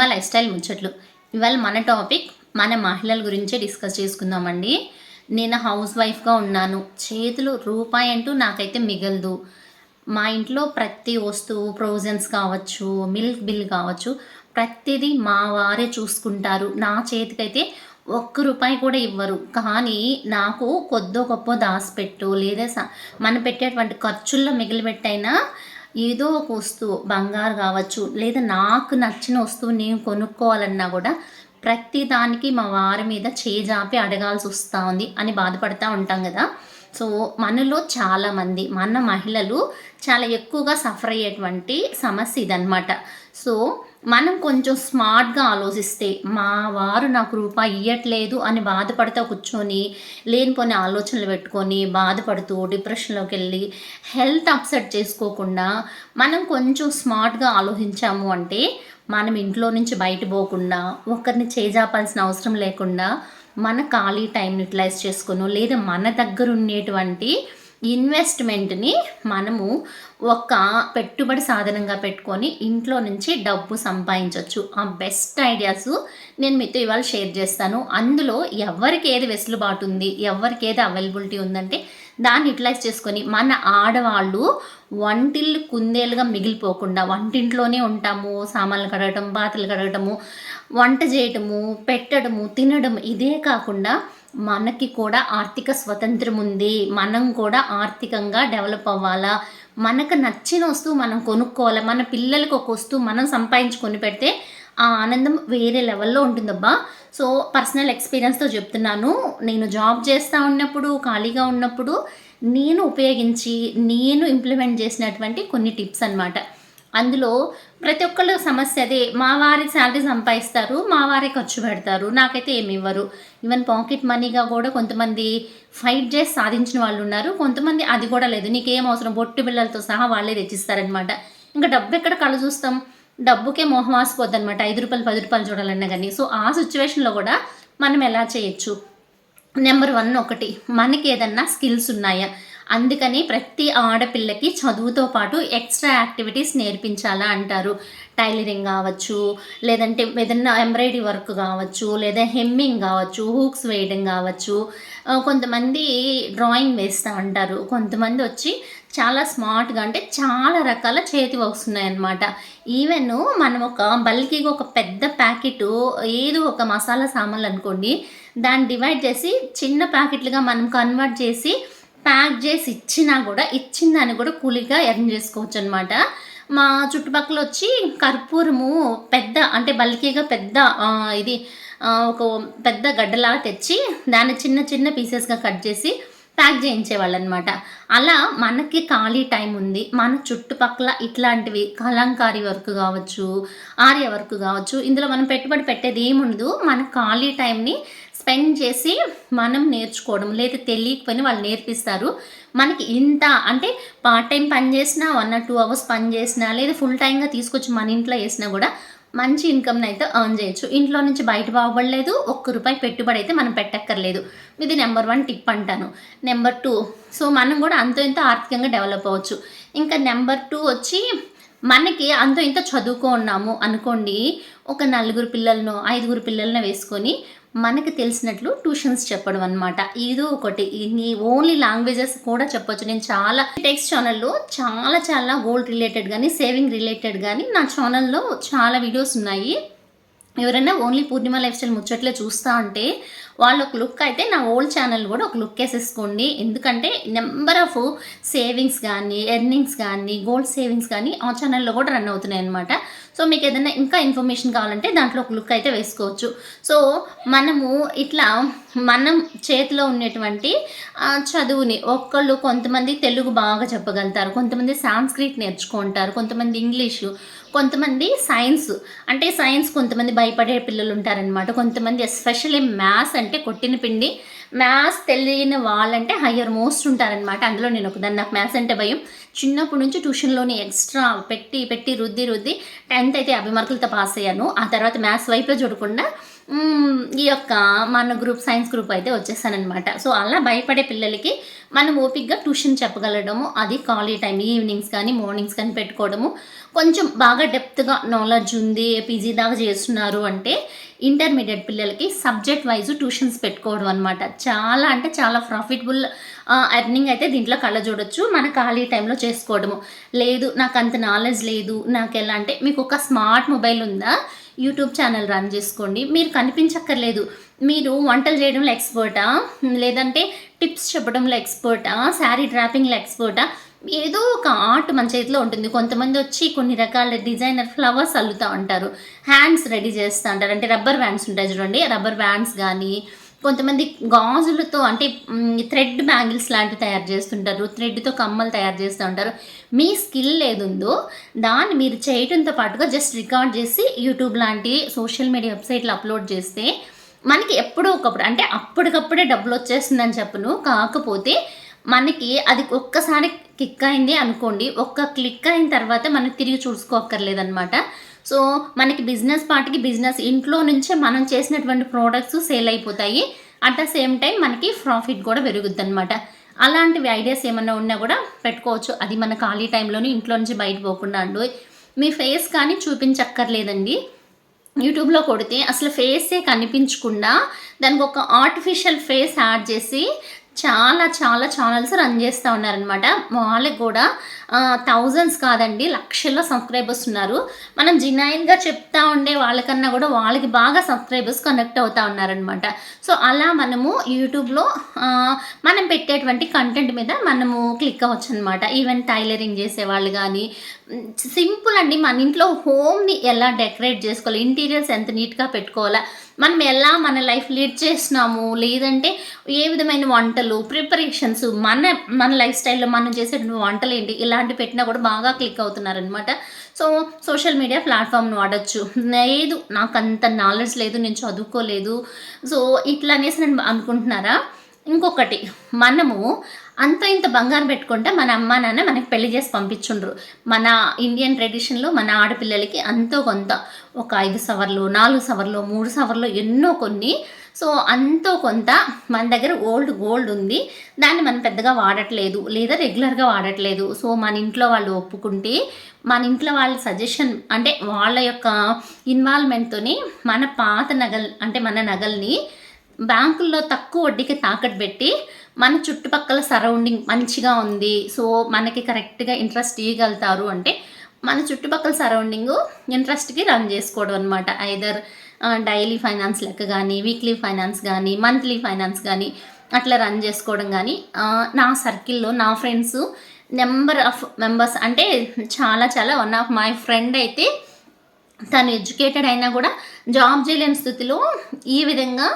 పూర్ణిమ life style ముచ్చట్లు. ఇవాళ మన టాపిక్ మన మహిళల గురించే డిస్కస్ చేసుకుందామండి. నేను హౌస్ వైఫ్గా ఉన్నాను. చేతులు రూపాయి అంటూ నాకైతే మిగలదు. మా ఇంట్లో ప్రతి వస్తువు ప్రొవిజన్స్ కావచ్చు మిల్క్ బిల్ కావచ్చు ప్రతిదీ మా వారే చూసుకుంటారు. నా చేతికైతే ఒక్క రూపాయి కూడా ఇవ్వరు. కానీ నాకు కొద్దో గొప్ప దాచిపెట్టు లేదా స- పెట్టేటువంటి ఖర్చుల్లో మిగిలిపెట్టైనా ఏదో ఒక వస్తువు బంగారు కావచ్చు లేదా నాకు నచ్చిన వస్తువు నేను కొనుక్కోవాలన్నా కూడా ప్రతి దానికి మా వారి మీద చేజాపి అడగాల్సి వస్తూ ఉంది అని బాధపడుతూ ఉంటాం కదా. సో మనలో చాలామంది మన మహిళలు చాలా ఎక్కువగా సఫర్ అయ్యేటువంటి సమస్య ఇదన్నమాట. సో మనం కొంచెం స్మార్ట్గా ఆలోచిస్తే మా వారు నాకు రూపాయి ఇవ్వట్లేదు అని బాధపడతా కూర్చొని లేనిపోని ఆలోచనలు పెట్టుకొని బాధపడుతూ డిప్రెషన్లోకి వెళ్ళి హెల్త్ అప్సెట్ చేసుకోకుండా మనం కొంచెం స్మార్ట్గా ఆలోచించాము అంటే మనం ఇంట్లో నుంచి బయట పోకుండా ఒకరిని చేజాపాల్సిన అవసరం లేకుండా మన ఖాళీ టైంని యూటిలైజ్ చేసుకును లేదా మన దగ్గర ఉండేటువంటి ఇన్వెస్ట్మెంట్ని మనము ఒక పెట్టుబడి సాధనంగా పెట్టుకొని ఇంట్లో నుంచి డబ్బు సంపాదించవచ్చు ఆ బెస్ట్ ఐడియాస్ నేను మీతో ఇవాళ షేర్ చేస్తాను. అందులో ఎవరికి ఏది వెసులుబాటు ఉంది ఎవరికి ఏది అవైలబిలిటీ ఉందంటే దాన్ని యూటిలైజ్ చేసుకొని మన ఆడవాళ్ళు వంటిల్లు కుందేలుగా మిగిలిపోకుండా వంటింట్లోనే ఉంటాము. సామాన్లు కడగటం బాతలు కడగటము వంట చేయటము పెట్టడము తినడం ఇదే కాకుండా మనకి కూడా ఆర్థిక స్వతంత్రం ఉంది. మనం కూడా ఆర్థికంగా డెవలప్ అవ్వాలా? మనకు నచ్చిన వస్తువు మనం కొనుక్కోవాలి? మన పిల్లలకి ఒక వస్తువు మనం సంపాదించుకొని పెడితే ఆ ఆనందం వేరే లెవెల్లో ఉంటుందబ్బా. సో పర్సనల్ ఎక్స్పీరియన్స్తో చెప్తున్నాను. నేను జాబ్ చేస్తూ ఉన్నప్పుడు ఖాళీగా ఉన్నప్పుడు నేను ఉపయోగించి నేను ఇంప్లిమెంట్ చేసినటువంటి కొన్ని టిప్స్ అన్నమాట. అందులో ప్రతి ఒక్కళ్ళ సమస్య అదే. మా వారి శాలరీ సంపాదిస్తారు మా వారే ఖర్చు పెడతారు. నాకైతే ఏమి ఇవ్వరు. ఈవెన్ పాకెట్ మనీగా కూడా కొంతమంది ఫైట్ చేసి సాధించిన వాళ్ళు ఉన్నారు. కొంతమంది అది కూడా లేదు. నీకేం అవసరం? బొట్టు బిళ్ళలతో సహా వాళ్ళే తెచ్చిస్తారనమాట ఇంకా డబ్బు ఎక్కడ కళ్ళు చూస్తాం? డబ్బుకే మోహం ఆసిపోద్ది అనమాట ఐదు రూపాయలు పది రూపాయలు చూడాలన్నా కానీ సో ఆ సిచ్యువేషన్లో కూడా మనం ఎలా చేయొచ్చు? నెంబర్ వన్ ఒకటి. మనకి ఏదన్నా స్కిల్స్ ఉన్నాయా? అందుకని ప్రతి ఆడపిల్లకి చదువుతో పాటు ఎక్స్ట్రా యాక్టివిటీస్ నేర్పించాలా అంటారు. టైలరింగ్ కావచ్చు లేదంటే ఏదన్నా ఎంబ్రాయిడరీ వర్క్ కావచ్చు లేదా హెమ్మింగ్ కావచ్చు హూక్స్ వేయడం కావచ్చు. కొంతమంది డ్రాయింగ్ వేస్తూ ఉంటారు కొంతమంది వచ్చి చాలా స్మార్ట్గా అంటే చాలా రకాల చేతి వర్క్స్ ఉన్నాయన్నమాట. ఈవెన్ మనం ఒక బల్కిగా ఒక పెద్ద ప్యాకెట్ ఏదో ఒక మసాలా సామాన్లు అనుకోండి దాన్ని డివైడ్ చేసి చిన్న ప్యాకెట్లుగా మనం కన్వర్ట్ చేసి ప్యాక్ చేసి ఇచ్చినా కూడా ఇచ్చిందని కూడా కూలీగా ఎర్న్ చేసుకోవచ్చు అనమాట మా చుట్టుపక్కల వచ్చి కర్పూరము పెద్ద అంటే బల్కీగా పెద్ద ఇది ఒక పెద్ద గడ్డలాగా తెచ్చి దాన్ని చిన్న చిన్న పీసెస్గా కట్ చేసి ప్యాక్ చేయించేవాళ్ళు అనమాట అలా మనకి ఖాళీ టైం ఉంది. మన చుట్టుపక్కల ఇట్లాంటివి కలంకారీ వర్క్ కావచ్చు ఆర్య వర్క్ కావచ్చు ఇందులో మనం పెట్టుబడి పెట్టేది ఏముండదు. మన ఖాళీ టైంని స్పెండ్ చేసి మనం నేర్చుకోవడం లేదా తెలియకపోయినా వాళ్ళు నేర్పిస్తారు. మనకి ఇంత అంటే పార్ట్ టైం పని చేసినా వన్ ఆర్ టూ అవర్స్ పని చేసినా లేదా ఫుల్ టైంగా తీసుకొచ్చి మన ఇంట్లో వేసినా కూడా మంచి ఇన్కమ్ని అయితే ఎర్న్ చేయొచ్చు. ఇంట్లో నుంచి బయట బాగుపడలేదు ఒక్క రూపాయి పెట్టుబడి అయితే మనం పెట్టక్కర్లేదు. ఇది నెంబర్ వన్ టిప్ అంటాను. Number two. సో మనం కూడా అంతో ఇంత ఆర్థికంగా డెవలప్ అవ్వచ్చు. ఇంకా నెంబర్ టూ వచ్చి మనకి అంతో ఇంత చదువుకో ఉన్నాము అనుకోండి ఒక నలుగురు పిల్లలను ఐదుగురు పిల్లలను వేసుకొని మనకి తెలిసినట్లు ట్యూషన్స్ చెప్పడం అనమాట ఇది ఒకటి. ఈ ఓన్లీ లాంగ్వేజెస్ కూడా చెప్పొచ్చు. నేను చాలా టెక్స్ట్ ఛానల్లో చాలా చాలా గోల్డ్ రిలేటెడ్ కానీ సేవింగ్ రిలేటెడ్ కానీ నా ఛానల్లో చాలా వీడియోస్ ఉన్నాయి. ఎవరైనా ఓన్లీ పూర్ణిమ లైఫ్ స్టైల్ ముచ్చట్లో చూస్తా ఉంటే వాళ్ళు ఒక లుక్ అయితే నా ఓల్డ్ ఛానల్ కూడా ఒక లుక్ వేసేసుకోండి. ఎందుకంటే నెంబర్ ఆఫ్ సేవింగ్స్ కానీ ఎర్నింగ్స్ కానీ గోల్డ్ సేవింగ్స్ కానీ ఆ ఛానల్లో కూడా రన్ అవుతున్నాయి అనమాట సో మీకు ఏదైనా ఇంకా ఇన్ఫర్మేషన్ కావాలంటే దాంట్లో ఒక లుక్ అయితే వేసుకోవచ్చు. సో మనము ఇట్లా మనం చేతిలో ఉన్నటువంటి చదువుని ఒక్కళ్ళు కొంతమంది తెలుగు బాగా చెప్పగలుగుతారు కొంతమంది సాంస్క్రిట్ నేర్చుకుంటారు కొంతమంది ఇంగ్లీషు కొంతమంది సైన్స్ అంటే సైన్స్ కొంతమంది భయపడే పిల్లలు ఉంటారనమాట కొంతమంది ఎస్పెషల్లీ మ్యాథ్స్ అంటే కొట్టిన పిండి మ్యాథ్స్ తెలియని వాళ్ళంటే హయ్యర్ మోస్ట్ ఉంటారనమాట అందులో నేను ఒకదాన్ని నాకు మ్యాథ్స్ అంటే భయం. చిన్నప్పటి నుంచి ట్యూషన్లోని ఎక్స్ట్రా పెట్టి పెట్టి రుద్ది రుద్ది టెన్త్ అయితే యాభై మార్కులతో పాస్ అయ్యాను. ఆ తర్వాత మ్యాథ్స్ వైపే చూడకుండా ఈ యొక్క మన గ్రూప్ సైన్స్ గ్రూప్ అయితే వచ్చేసానమాట సో అలా భయపడే పిల్లలకి మనం ఓపిక్గా ట్యూషన్ చెప్పగలడము. అది ఖాళీ టైం ఈవినింగ్స్ కానీ మార్నింగ్స్ కానీ పెట్టుకోవడము. కొంచెం బాగా డెప్త్గా నాలెడ్జ్ ఉంది పీజీ దాకా చేస్తున్నారు అంటే ఇంటర్మీడియట్ పిల్లలకి సబ్జెక్ట్ వైజ్ ట్యూషన్స్ పెట్టుకోవడం అనమాట చాలా అంటే చాలా ప్రాఫిటబుల్ ఎర్నింగ్ అయితే దీంట్లో కళ్ళ చూడొచ్చు మన ఖాళీ టైంలో చేసుకోవడము. లేదు నాకు అంత నాలెడ్జ్ లేదు నాకు ఎలా అంటే మీకు ఒక స్మార్ట్ మొబైల్ ఉందా? యూట్యూబ్ ఛానల్ రన్ చేసుకోండి. మీరు కనిపించక్కర్లేదు. మీరు వంటలు చేయడంలో ఎక్స్పర్టా లేదంటే టిప్స్ చెప్పడంలో ఎక్స్పర్టా శారీ డ్రాపింగ్లో ఎక్స్పర్టా ఏదో ఒక ఆర్ట్ మన చేతిలో ఉంటుంది. కొంతమంది వచ్చి కొన్ని రకాల డిజైనర్ ఫ్లవర్స్ అల్లుతూ ఉంటారు. హ్యాండ్స్ రెడీ చేస్తూ ఉంటారు. అంటే రబ్బర్ బ్యాండ్స్ ఉంటాయి చూడండి. రబ్బర్ బ్యాండ్స్ కానీ కొంతమంది గాజులతో అంటే థ్రెడ్ బ్యాంగిల్స్ లాంటివి తయారు చేస్తుంటారు. థ్రెడ్తో కమ్మలు తయారు చేస్తూ ఉంటారు. మీ స్కిల్ ఏదుందో దాన్ని మీరు చేయడంతో పాటుగా జస్ట్ రికార్డ్ చేసి యూట్యూబ్ లాంటి సోషల్ మీడియా వెబ్సైట్లో అప్లోడ్ చేస్తే మనకి ఎప్పుడో ఒకప్పుడు అంటే అప్పటికప్పుడే డబ్బులు వచ్చేస్తుందని చెప్పను. కాకపోతే మనకి అది ఒక్కసారి క్లిక్ అయింది అనుకోండి ఒక్క క్లిక్ అయిన తర్వాత మనం తిరిగి చూసుకోక్కర్లేదన్నమాట. సో మనకి బిజినెస్ పార్ట్కి బిజినెస్ ఇంట్లో నుంచే మనం చేసినటువంటి ప్రోడక్ట్స్ సేల్ అయిపోతాయి. అట్ ద సేమ్ టైం మనకి ప్రాఫిట్ కూడా పెరుగుద్ది అనమాట అలాంటివి ఐడియాస్ ఏమైనా ఉన్నా కూడా పెట్టుకోవచ్చు. అది మన ఖాళీ టైంలోనే ఇంట్లో నుంచి బయట పోకుండా అండు. మీ ఫేస్ కానీ చూపించక్కర్లేదండి. యూట్యూబ్లో కొడితే అసలు ఫేసే కనిపించకుండా దానికి ఒక ఆర్టిఫిషియల్ ఫేస్ యాడ్ చేసి చాలా చాలా ఛానల్స్ రన్ చేస్తూ ఉన్నారనమాట వాళ్ళకి కూడా థౌజండ్స్ కాదండి లక్షల్లో సబ్స్క్రైబర్స్ ఉన్నారు. మనం జినైన్గా చెప్తా ఉండే వాళ్ళకన్నా కూడా వాళ్ళకి బాగా సబ్స్క్రైబర్స్ కనెక్ట్ అవుతూ ఉన్నారనమాట సో అలా మనము యూట్యూబ్లో మనం పెట్టేటువంటి కంటెంట్ మీద మనము క్లిక్ అవ్వచ్చు అనమాట ఈవెన్ టైలరింగ్ చేసేవాళ్ళు కానీ సింపుల్ అండి. మన ఇంట్లో హోమ్ని ఎలా డెకరేట్ చేసుకోవాలి ఇంటీరియర్స్ ఎంత నీట్గా పెట్టుకోవాలా మనం ఎలా మన లైఫ్ లీడ్ చేస్తున్నాము? లేదంటే ఏ విధమైన వంటలు ప్రిపరేషన్స్ మన మన లైఫ్ స్టైల్లో మనం చేసే వంటలు ఏంటి? ఇలాంటి పెట్టినా కూడా బాగా క్లిక్ అవుతున్నారనమాట సో సోషల్ మీడియా ప్లాట్ఫామ్ను వాడచ్చు. లేదు నాకు అంత నాలెడ్జ్ లేదు నేను చదువుకోలేదు. సో ఇట్లా అనేసి నేను అనుకుంటున్నారా? ఇంకొకటి మనము అంత ఇంత బంగారం పెట్టుకుంటే మన అమ్మ నాన్న మనకి పెళ్ళి చేసి పంపించుండ్రు. మన ఇండియన్ ట్రెడిషన్లో మన ఆడపిల్లలకి అంతో కొంత ఒక ఐదు సవర్లు నాలుగు సవర్లు మూడు సవర్లు ఎన్నో కొన్ని. సో అంతో కొంత మన దగ్గర ఓల్డ్ గోల్డ్ ఉంది. దాన్ని మనం పెద్దగా వాడట్లేదు లేదా రెగ్యులర్గా వాడట్లేదు. సో మన ఇంట్లో వాళ్ళు ఒప్పుకుంటే మన ఇంట్లో వాళ్ళ సజెషన్ అంటే వాళ్ళ యొక్క ఇన్వాల్వ్మెంట్తోని మన పాత నగల్ అంటే మన నగల్ని బ్యాంకుల్లో తక్కువ వడ్డీకి తాకట్టు పెట్టి మన చుట్టుపక్కల సరౌండింగ్ మంచిగా ఉంది. సో మనకి కరెక్ట్గా ఇంట్రెస్ట్ ఇవ్వగలుగుతారు అంటే మన చుట్టుపక్కల సరౌండింగ్ ఇంట్రెస్ట్కి రన్ చేసుకోవడం అనమాట ఐదర్ డైలీ ఫైనాన్స్ లెక్క కానీ వీక్లీ ఫైనాన్స్ కానీ మంత్లీ ఫైనాన్స్ కానీ అట్లా రన్ చేసుకోవడం కానీ నా సర్కిల్లో నా ఫ్రెండ్స్ నెంబర్ ఆఫ్ మెంబర్స్ అంటే చాలా చాలా వన్ ఆఫ్ మై ఫ్రెండ్ అయితే తను ఎడ్యుకేటెడ్ అయినా కూడా జాబ్ చేయలేని స్థితిలో ఈ విధంగా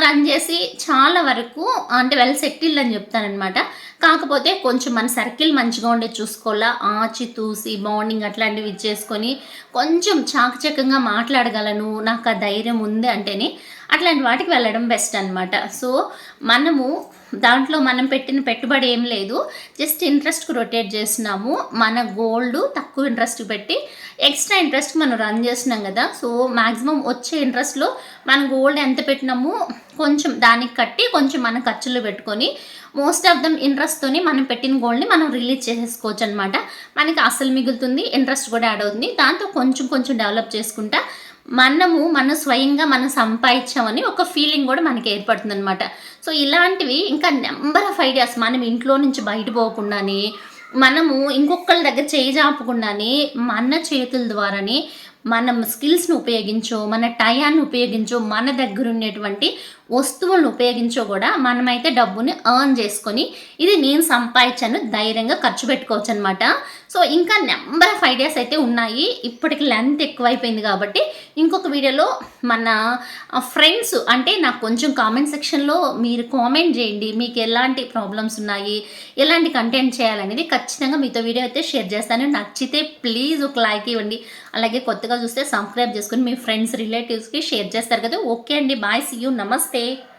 రన్ చేసి చాలా వరకు అంటే వెల్ సెటిల్డ్ అని చెప్తానమాట కాకపోతే కొంచెం మన సర్కిల్ మంచిగా ఉండే చూసుకోవాలా ఆచి తూసి బాండింగ్ అట్లాంటివి చేసుకొని కొంచెం చాకచక్యంగా మాట్లాడగలను నాకు ఆ ధైర్యం ఉంది అంటేనే అట్లాంటి వాటికి వెళ్ళడం బెస్ట్ అనమాట సో మనము దాంట్లో మనం పెట్టిన పెట్టుబడి ఏం లేదు. జస్ట్ ఇంట్రెస్ట్కి రొటేట్ చేస్తున్నాము. మన గోల్డ్ తక్కువ ఇంట్రెస్ట్ పెట్టి ఎక్స్ట్రా ఇంట్రెస్ట్ మనం రన్ చేస్తున్నాం కదా. సో మ్యాక్సిమం వచ్చే ఇంట్రెస్ట్లో మన గోల్డ్ ఎంత పెట్టినాము కొంచెం దానికి కట్టి కొంచెం మన ఖర్చులు పెట్టుకొని మోస్ట్ ఆఫ్ దమ్ ఇంట్రెస్ట్తోని మనం పెట్టిన గోల్డ్ని మనం రిలీజ్ చేసేసుకోవచ్చు అనమాట మనకి అసలు మిగులుతుంది ఇంట్రెస్ట్ కూడా యాడ్ అవుతుంది. దాంతో కొంచెం కొంచెం డెవలప్ చేసుకుంటా మనము మన స్వయంగా మనం సంపాదించామని ఒక ఫీలింగ్ కూడా మనకి ఏర్పడుతుంది అనమాట సో ఇలాంటివి ఇంకా నెంబర్ ఆఫ్ ఐడియాస్ మనం ఇంట్లో నుంచి బయట పోకుండానే మనము ఇంకొకళ్ళ దగ్గర చేయి జాపకుండానే మన చేతుల ద్వారానే మనం స్కిల్స్ని ఉపయోగించో మన టయాన్ని ఉపయోగించో మన దగ్గర ఉండేటువంటి వస్తువులను ఉపయోగించో కూడా మనమైతే డబ్బుని ఎర్న్ చేసుకొని ఇది నేను సంపాదించాను ధైర్యంగా ఖర్చు పెట్టుకోవచ్చు అనమాట సో ఇంకా నెంబర్ ఆఫ్ ఐడియాస్ అయితే ఉన్నాయి. ఇప్పటికి లెంత్ ఎక్కువైపోయింది కాబట్టి ఇంకొక వీడియోలో మన ఫ్రెండ్స్ అంటే నాకు కొంచెం కామెంట్ సెక్షన్లో మీరు కామెంట్ చేయండి. మీకు ఎలాంటి ప్రాబ్లమ్స్ ఉన్నాయి ఎలాంటి కంటెంట్ చేయాలనేది ఖచ్చితంగా మీతో వీడియో అయితే షేర్ చేస్తాను. నచ్చితే ప్లీజ్ ఒక లైక్ ఇవ్వండి. అలాగే కొత్తగా చూస్తే సబ్స్క్రైబ్ చేసుకుని మీ ఫ్రెండ్స్ రిలేటివ్స్కి షేర్ చేస్తారు కదా. ఓకే అండి. బాయ్ సీ యూ నమస్తే ನಮಸ್ತೆ